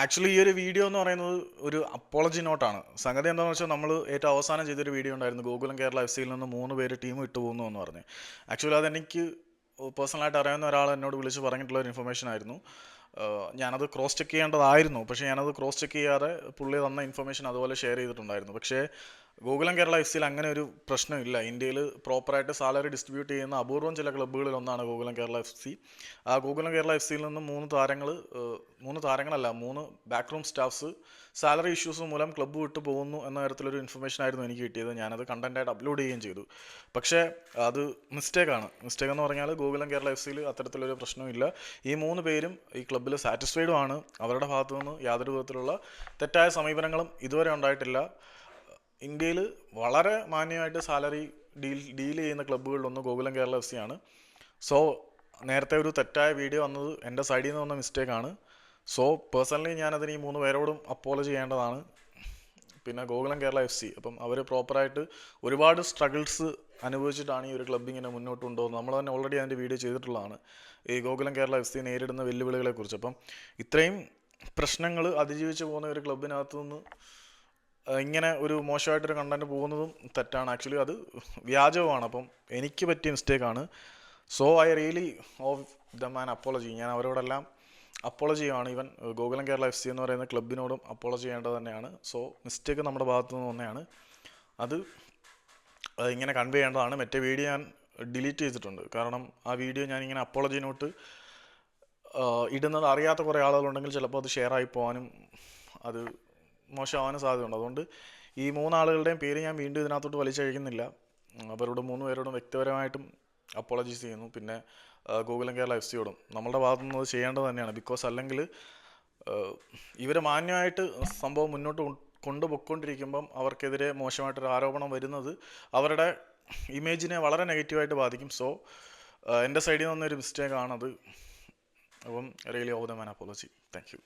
Actually ഈ ഒരു video എന്ന് പറയുന്നത് ഒരു അപ്പോളജി നോട്ടാണ് സംഗതി എന്താണെന്ന് വെച്ചാൽ നമ്മൾ ഏറ്റവും അവസാനം ചെയ്തൊരു വീഡിയോ ഉണ്ടായിരുന്നു. ഗോകുലം കേരള എഫ് സിയിൽ നിന്ന് മൂന്ന് പേര് ടീം ഇട്ടു പോകുന്നു എന്ന് പറഞ്ഞ്. ആക്ച്വലി അതെനിക്ക് പേഴ്സണലായിട്ട് അറിയാവുന്ന ഒരാൾ എന്നോട് വിളിച്ച് പറഞ്ഞിട്ടുള്ള ഒരു ഇൻഫർമേഷൻ ആയിരുന്നു. ഞാനത് ക്രോസ് ചെക്ക് ചെയ്യേണ്ടതായിരുന്നു. പക്ഷേ ഞാനത് ക്രോസ് ചെക്ക് ചെയ്യാതെ പുള്ളി തന്ന ഇൻഫർമേഷൻ അതുപോലെ ഷെയർ ചെയ്തിട്ടുണ്ടായിരുന്നു. പക്ഷേ ഗോകുലം കേരള എഫ് സിയിൽ അങ്ങനെ ഒരു പ്രശ്നമില്ല ഇന്ത്യയിൽ പ്രോപ്പറായിട്ട് സാലറി ഡിസ്ട്രിബ്യൂട്ട് ചെയ്യുന്ന അപൂർവം ചില ക്ലബ്ബുകളിൽ ഒന്നാണ് ഗോകുലം കേരള എഫ് സി ആ ഗോകുലം കേരള എഫ് സിയിൽ നിന്ന് മൂന്ന് താരങ്ങൾ മൂന്ന് താരങ്ങളല്ല മൂന്ന് ബാക്ക്റൂം സ്റ്റാഫ്സ് സാലറി ഇഷ്യൂസ് മൂലം ക്ലബ്ബ് വിട്ടു പോകുന്നു എന്ന തരത്തിലൊരു ഇൻഫർമേഷൻ ആയിരുന്നു എനിക്ക് കിട്ടിയത്. ഞാനത് കണ്ടന്റായിട്ട് അപ്ലോഡ് ചെയ്യുകയും ചെയ്തു. പക്ഷേ അത് മിസ്റ്റേക്കാണ് മിസ്റ്റേക്ക് എന്ന് പറഞ്ഞാൽ ഗോകുലം കേരള എഫ് സിയിൽ അത്തരത്തിലൊരു പ്രശ്നമില്ല ഈ മൂന്ന് പേരും ഈ ക്ലബ്ബിൽ സാറ്റിസ്ഫൈഡും ആണ്. അവരുടെ ഭാഗത്തു നിന്ന് യാതൊരു വിധത്തിലുള്ള തെറ്റായ സമീപനങ്ങളും ഇതുവരെ ഉണ്ടായിട്ടില്ല. ഇന്ത്യയിൽ വളരെ മാന്യമായിട്ട് സാലറി ഡീൽ ഡീൽ ചെയ്യുന്ന ക്ലബ്ബുകളിലൊന്ന് ഗോകുലം കേരള എഫ് സി ആണ്. സോ നേരത്തെ ഒരു തെറ്റായ വീഡിയോ വന്നത് എന്റെ സൈഡിൽ നിന്ന് വന്ന മിസ്റ്റേക്കാണ് സോ പേഴ്സണലി ഞാനതിന് ഈ മൂന്ന് പേരോടും അപ്പോളജി ചെയ്യേണ്ടതാണ്. പിന്നെ ഗോകുലം കേരള എഫ് സി. അപ്പം അവർ പ്രോപ്പറായിട്ട് ഒരുപാട് സ്ട്രഗിൾസ് അനുഭവിച്ചിട്ടാണ് ഈ ഒരു ക്ലബ്ബ് ഇങ്ങനെ മുന്നോട്ട് കൊണ്ടുപോകുന്നത് നമ്മൾ തന്നെ ഓൾറെഡി അതിന്റെ വീഡിയോ ചെയ്തിട്ടുള്ളതാണ്. ഈ ഗോകുലം കേരള എഫ് സി നേരിടുന്ന വെല്ലുവിളികളെക്കുറിച്ച്. അപ്പം ഇത്രയും പ്രശ്നങ്ങൾ അതിജീവിച്ച് പോകുന്ന ഒരു ക്ലബിനകത്തു നിന്ന് ഇങ്ങനെ ഒരു മോശമായിട്ടൊരു കണ്ടന്റ് പോകുന്നതും തെറ്റാണ്. ആക്ച്വലി അത് വ്യാജവുമാണ്. അപ്പം എനിക്ക് പറ്റിയ മിസ്റ്റേക്കാണ് so I really off the man apology ഞാൻ അവരോടെല്ലാം അപ്പോളജി ചെയ്യുകയാണ് even Gokulam Kerala F C എന്ന് പറയുന്ന ക്ലബിനോടും അപ്പോളജി ചെയ്യേണ്ടത് തന്നെയാണ്. സോ മിസ്റ്റേക്ക് നമ്മുടെ ഭാഗത്തു നിന്ന് തന്നെയാണ് അത് ഇങ്ങനെ കൺവേ ചെയ്യേണ്ടതാണ്. മറ്റേ വീഡിയോ ഞാൻ ഡിലീറ്റ് ചെയ്തിട്ടുണ്ട്. കാരണം ആ വീഡിയോ ഞാൻ ഇങ്ങനെ അപ്പോളജി നോട്ട് ഇടുന്നത് അറിയാത്ത കുറേ ആളുകളുണ്ടെങ്കിൽ ചിലപ്പോൾ അത് ഷെയർ ആയി പോകാനും അത് മോശമാവാനും സാധ്യതയുണ്ട്. അതുകൊണ്ട് ഈ മൂന്നാളുകളുടെയും പേര് ഞാൻ വീണ്ടും ഇതിനകത്തോട്ട് വലിച്ചഴിക്കുന്നില്ല. അവരോട് മൂന്ന് പേരോടും വ്യക്തിപരമായിട്ടും അപ്പോളജീസ് ചെയ്യുന്നു. പിന്നെ ഗോകുലം കേരള എഫ് സിയോടും നമ്മളുടെ ഭാഗത്തു നിന്ന് അത് ചെയ്യേണ്ടത് തന്നെയാണ്. ബിക്കോസ് അല്ലെങ്കിൽ ഇവരെ മാന്യമായിട്ട് സംഭവം മുന്നോട്ട് കൊണ്ടുപോയിക്കൊണ്ടിരിക്കുമ്പം അവർക്കെതിരെ മോശമായിട്ടൊരു ആരോപണം വരുന്നത് അവരുടെ ഇമേജിനെ വളരെ നെഗറ്റീവായിട്ട് ബാധിക്കും. സോ എന്റെ സൈഡിൽ നിന്നൊരു മിസ്റ്റേക്കാണത് അപ്പം really over the man apology thank you